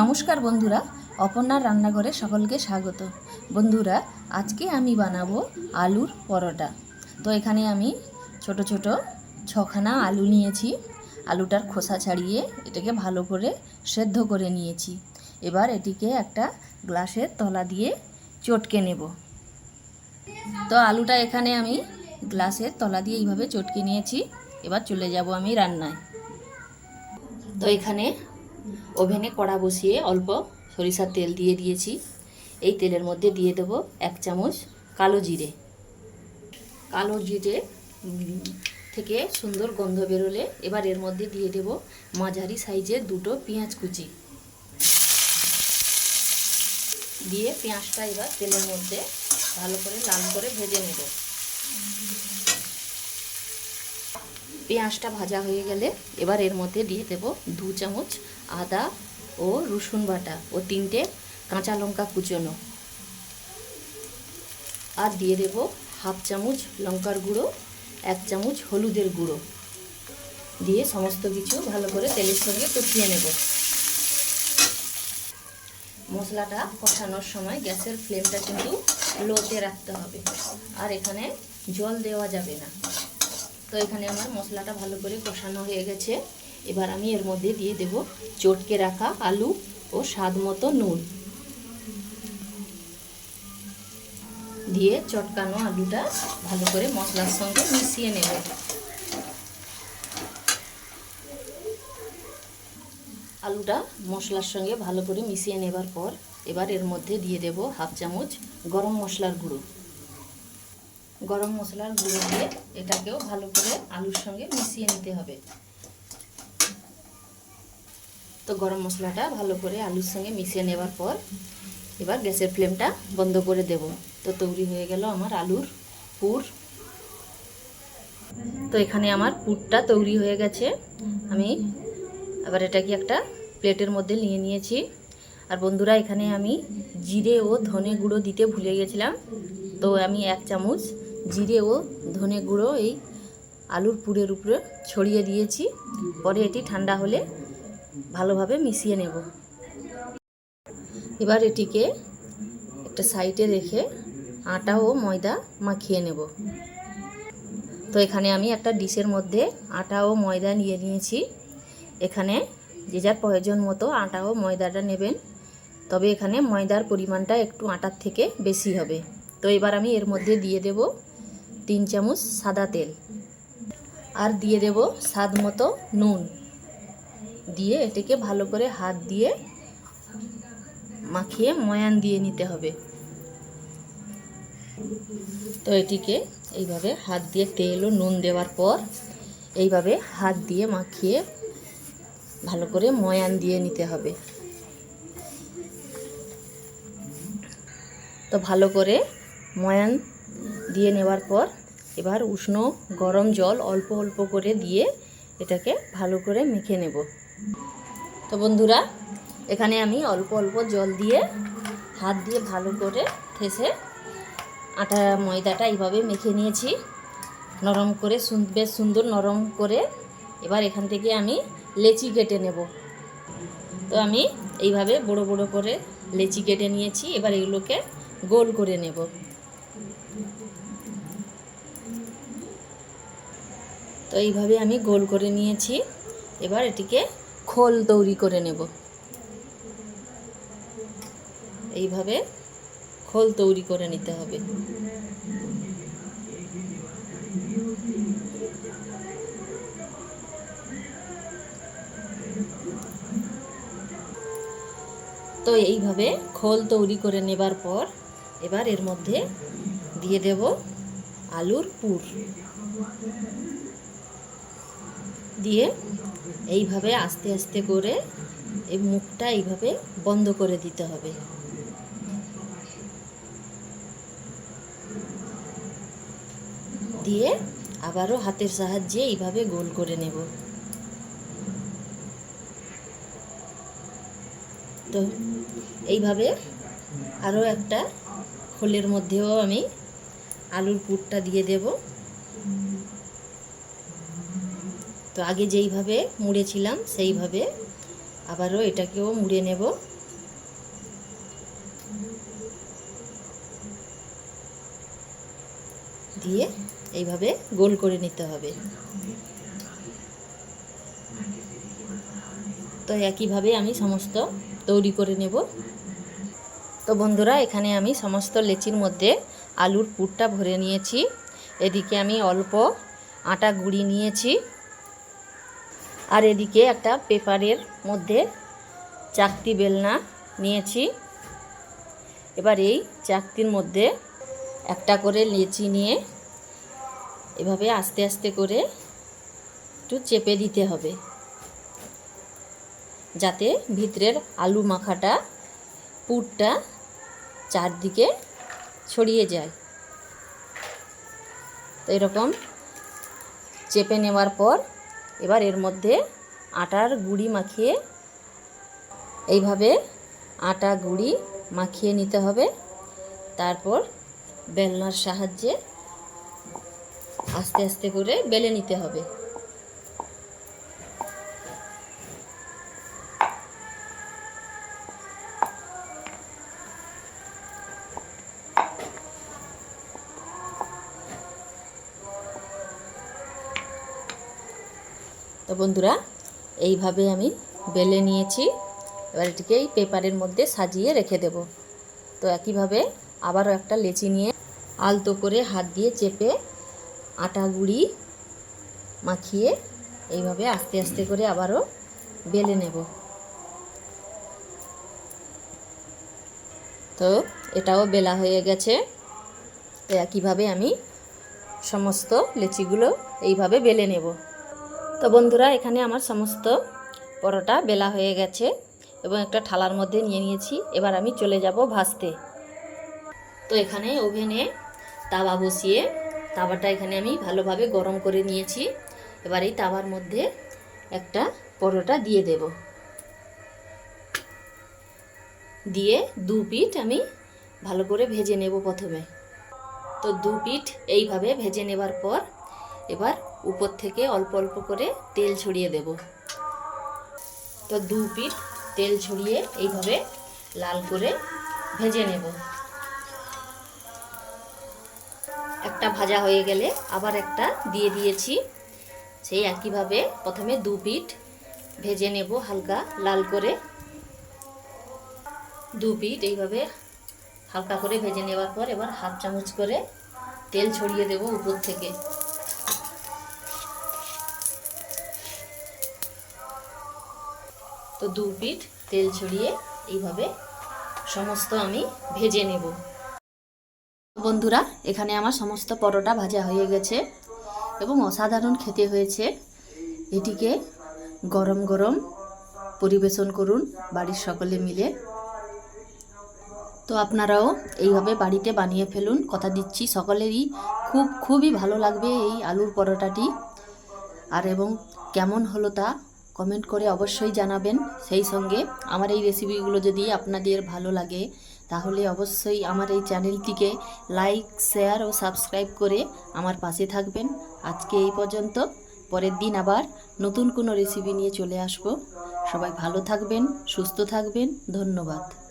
নমস্কার বন্ধুরা, অপর্ণার রান্নাঘরে সকলকে স্বাগত। বন্ধুরা, আজকে আমি বানাবো আলুর পরোটা। তো এখানে আমি ছোট ছোট ছখানা আলু নিয়েছি। আলুটার খোসা ছাড়িয়ে এটাকে ভালো করে সেদ্ধ করে নিয়েছি। এবার এটিকে একটা গ্লাসের তলা দিয়ে চটকে নেব। তো আলুটা এখানে আমি গ্লাসের তলা দিয়ে এইভাবে চটকে নিয়েছি। এবার চলে যাব আমি রান্নায়। তো এখানে ওভেনে কড়া বসিয়ে অল্প সরিষার তেল দিয়ে দিয়েছি। এই তেলের মধ্যে দিয়ে দেব এক চামচ কালো জিরে। কালো জিরে থেকে সুন্দর গন্ধ বেরোলে এবার এর মধ্যে দিয়ে দেব মাঝারি সাইজের দুটো পেঁয়াজ কুচি। দিয়ে পেঁয়াজটা এবার তেলের মধ্যে ভালো করে লাল করে ভেজে নেব। পেঁয়াজটা ভাজা হয়ে গেলে এবার এর মধ্যে দিয়ে দেব দু চামচ আদা ও রসুন বাটা ও তিনটে কাঁচা লঙ্কা কুচোনো। আর দিয়ে দেব হাফ চামচ লঙ্কার গুঁড়ো, এক চামচ হলুদের গুঁড়ো। দিয়ে সমস্ত কিছু ভালো করে তেলের সঙ্গে কষিয়ে নেব। মশলাটা কষানোর সময় গ্যাসের ফ্লেমটা কিন্তু লোতে রাখতে হবে। আর এখানে জল দেওয়া যাবে না। তো এখানে আমার মশলাটা ভালো করে কষানো হয়ে গেছে। এবার আমি এর মধ্যে দিয়ে দেব চটকে রাখা আলু ও স্বাদ মতো নুন। দিয়ে চটকানো আলুটা ভালো করে মশলার সঙ্গে মিশিয়ে নেব। আলুটা মশলার সঙ্গে ভালো করে মিশিয়ে নেবার পর এবার এর মধ্যে দিয়ে দেব হাফ চামচ গরম মশলার গুঁড়ো। গরম মশলার গুঁড়ো দিয়ে এটাকেও ভালো করে আলুর সঙ্গে মিশিয়ে নিতে হবে। তো গরম মশলাটা ভালো করে আলুর সঙ্গে মিশিয়ে নেবার পর এবার গ্যাসের ফ্লেমটা বন্ধ করে দেব। তো তৈরি হয়ে গেল আমার আলুর পুর। তো এখানে আমার পুরটা তৈরি হয়ে গেছে। আমি আবার এটাকে একটা প্লেটের মধ্যে নিয়ে নিয়েছি। আর বন্ধুরা, এখানে আমি জিরে ও ধনে গুঁড়ো দিতে ভুলে গেছিলাম। তো আমি এক চামচ জিরে ও ধনে গুঁড়ো এই আলুর পুরের উপরে ছড়িয়ে দিয়েছি। পরে এটি ঠান্ডা হলে ভালোভাবে মিশিয়ে নেব। এবার এটিকে একটা সাইডে রেখে আটা ও ময়দা মাখিয়ে নেব। তো এখানে আমি একটা ডিশের মধ্যে আটা ও ময়দা নিয়ে নিয়েছি। এখানে যে যার প্রয়োজন মতো আটা ও ময়দাটা নেবেন, তবে এখানে ময়দার পরিমাণটা একটু আটার থেকে বেশি হবে। তো এবার আমি এর মধ্যে দিয়ে দেব তিন চামচ সাদা তেল। আর দিয়ে দেব স্বাদ মতো নুন। দিয়ে এটিকে ভালো করে হাত দিয়ে মাখিয়ে ময়ান দিয়ে নিতে হবে। তো এটিকে এইভাবে হাত দিয়ে তেল ও নুন দেওয়ার পর এইভাবে হাত দিয়ে মাখিয়ে ভালো করে ময়ান দিয়ে নিতে হবে। তো ভালো করে ময়ান দিয়ে নেওয়ার পর এবার উষ্ণ গরম জল অল্প অল্প করে দিয়ে এটাকে ভালো করে মেখে নেব। তো বন্ধুরা, এখানে আমি অল্প অল্প জল দিয়ে, হাত দিয়ে ভালো করে ঠেসে আটা, ময়দাটা এইভাবে মেখে নিয়েছি। নরম করে বেশ সুন্দর নরম করে এবার এখান থেকে আমি লেচি কেটে নেব। তো আমি এইভাবে বড় বড় করে লেচি কেটে নিয়েছি, এবার এগুলোকে গোল করে নেব। তো এইভাবে আমি গোল করে নিয়েছি, এবার এটিকে খোল তৈরি করে নেব। এইভাবে খোল তৈরি করে নিতে হবে। তো এইভাবে খোল তৈরি করে নেবার পর এবার এর মধ্যে দিয়ে দেব আলুর পুর। দিয়ে এইভাবে আস্তে আস্তে করে এই মুখটা এইভাবে বন্ধ করে দিতে হবে। দিয়ে আবারও হাতের সাহায্যে এইভাবে গোল করে নেব। তো এইভাবে আরও একটা খোলের মধ্যেও আমি আলুর পুরটা দিয়ে দেব। তো আগে যেইভাবে মুড়েছিলাম সেইভাবে আবারও এটাকেও মুড়ে নেব। দিয়ে এইভাবে গোল করে নিতে হবে। তো একইভাবে আমি সমস্ত তৈরি করে নেব। তো বন্ধুরা, এখানে আমি সমস্ত লেচির মধ্যে আলুর পুরটা ভরে নিয়েছি। এদিকে আমি অল্প আটা গুঁড়ি নিয়েছি। আর এদিকে একটা পেপারের মধ্যে চাকতি বেলনা নিয়েছি। এবার এই চাকতির মধ্যে একটা করে লেচি নিয়ে এভাবে আস্তে আস্তে করে একটু চেপে দিতে হবে। যাতে ভিতরের আলু মাখাটা, পুরটা চারদিকে ছড়িয়ে যায়। তো এরকম চেপে নেওয়ার পর এবার এর মধ্যে আটার গুঁড়ি মাখিয়ে এইভাবে আটা গুঁড়ি মাখিয়ে নিতে হবে। তারপর বেলনার সাহায্যে আস্তে আস্তে করে বেলে নিতে হবে। তো বন্ধুরা, এইভাবে আমি বেলে নিয়েছি। এবার এটিকে পেপারের মধ্যে সাজিয়ে রেখে দেব। তো একইভাবে আবারও একটা লেচি নিয়ে আলতো করে হাত দিয়ে চেপে আটা গুঁড়ি মাখিয়ে এইভাবে আস্তে আস্তে করে আবারও বেলে নেব। তো এটাও বেলা হয়ে গেছে। তো একইভাবে আমি সমস্ত লেচিগুলো এইভাবে বেলে নেব। তো বন্ধুরা, এখানে আমার সমস্ত পরোটা বেলা হয়ে গেছে এবং একটা থালার মধ্যে নিয়ে নিয়েছি। এবার আমি চলে যাব ভাজতে। তো এখানে ওভেনে তাওয়া বসিয়ে তাওয়াটা এখানে আমি ভালোভাবে গরম করে নিয়েছি। এবার এই তাওয়ার মধ্যে একটা পরোটা দিয়ে দেব। দিয়ে দু পিঠ আমি ভালো করে ভেজে নেব প্রথমে। তো দু পিঠ এইভাবে ভেজে নেবার পর এবার উপর থেকে অল্প অল্প করে তেল ছড়িয়ে দেব। তো দু পিঠ তেল ছড়িয়ে এইভাবে লাল করে ভেজে নেব। একটা ভাজা হয়ে গেলে আবার একটা দিয়ে দিয়েছি। সেই একইভাবে প্রথমে দু পিঠ ভেজে নেব হালকা লাল করে। দু পিঠ এইভাবে হালকা করে ভেজে নেওয়ার পর এবার হাফ চামচ করে তেল ছড়িয়ে দেব উপর থেকে। তো দু পিঠ তেল ছড়িয়ে এইভাবে সমস্ত আমি ভেজে নেব। বন্ধুরা, এখানে আমার সমস্ত পরোটা ভাজা হয়ে গেছে এবং অসাধারণ খেতে হয়েছে। এটিকে গরম গরম পরিবেশন করুন বাড়ির সকলে মিলে। তো আপনারাও এইভাবে বাড়িতে বানিয়ে ফেলুন, কথা দিচ্ছি সকলেরই। খুব, খুবই ভালো লাগবে এই আলুর পরোটাটি। আর এবং কেমন হলো তা কমেন্ট করে অবশ্যই জানাবেন। সেই সঙ্গে আমার এই রেসিপিগুলো যদি আপনাদের ভালো লাগে, তাহলে অবশ্যই আমার এই চ্যানেলটিকে লাইক শেয়ার ও সাবস্ক্রাইব করে আমার পাশে থাকবেন। আজকে এই পর্যন্ত, পরের দিন আবার নতুন কোনো রেসিপি নিয়ে চলে আসব। সবাই ভালো থাকবেন, সুস্থ থাকবেন, ধন্যবাদ।